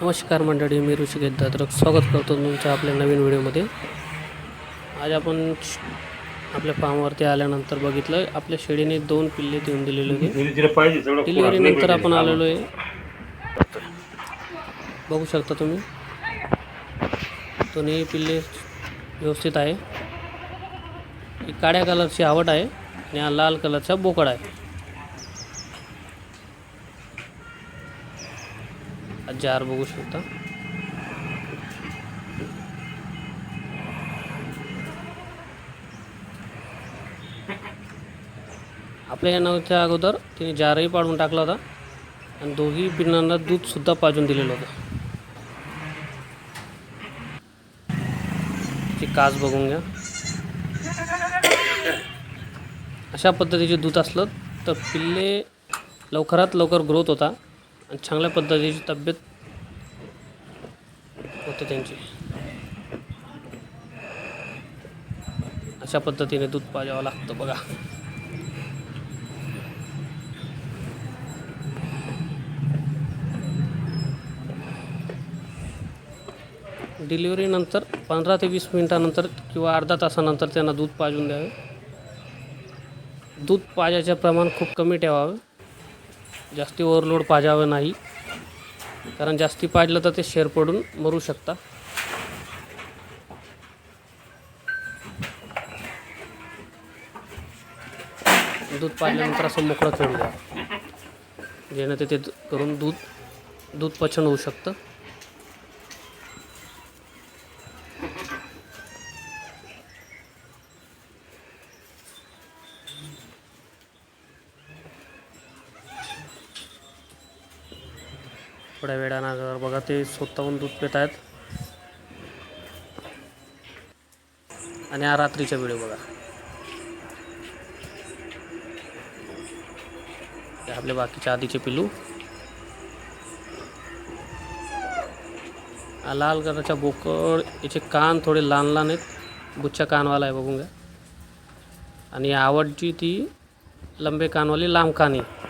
नमस्कार मंडळी मी ऋषिकेश दात्रक स्वागत करतो तुमच्या आपल्या नवीन व्हिडिओमध्ये. आज आपण आपल्या फार्मवरती आल्यानंतर बघितलं आपल्या शेळीने दोन पिल्ले देऊन दिलेले होते. तिला पाहिजे तेवढं डिलिव्हरी खुराक नंतर नाही आपण. आलेलो आहे. बघू शकता तुम्ही. दोन्ही पिल्ले व्यवस्थित आहे. ही काळ्या कलरची आवड आहे आणि हा लाल कलरचा बोकड आहे. जार बघू शकता. आपल्या या नावाच्या अगोदर तिने जारही पाडून टाकला होता आणि दोघी पिणांना दूधसुद्धा पाजून दिलेलं होतं. ती काच बघून घ्या. अशा पद्धतीचे दूध असलं तर पिल्ले लवकरात लवकर ग्रोथ होता. आणि चांगल्या पद्धतीची तब्येत होते त्यांची. अशा पद्धतीने दूध पाजावं लागतं बघा. डिलिव्हरीनंतर पंधरा ते वीस मिनिटानंतर किंवा अर्धा तासानंतर त्यांना दूध पाजून द्यावे. दूध पाजायचे प्रमाण खूप कमी ठेवावे. जास्ती ओव्हरलोड पाजावं नाही. कारण जास्ती पाजलं तर ते शेर पडून मरू शकता. दूध पाजल्यानंतर असं मोकळं सोडून द्या. जेणे ते करून दूध दूध पचन होऊ शकतं. थोड्या वेळानं बघा ते स्वतःहून दूध पित आहेत. आणि हा रात्रीच्या वेळी बघा. आपले बाकीचे आधीचे पिलू लाल कलरच्या बोकड याचे कान थोडे लहान लहान आहेत. गुच्छा कानवाला आहे बघून घ्या. आणि आवडची ती लंबे कानवाली लांब कान. आहे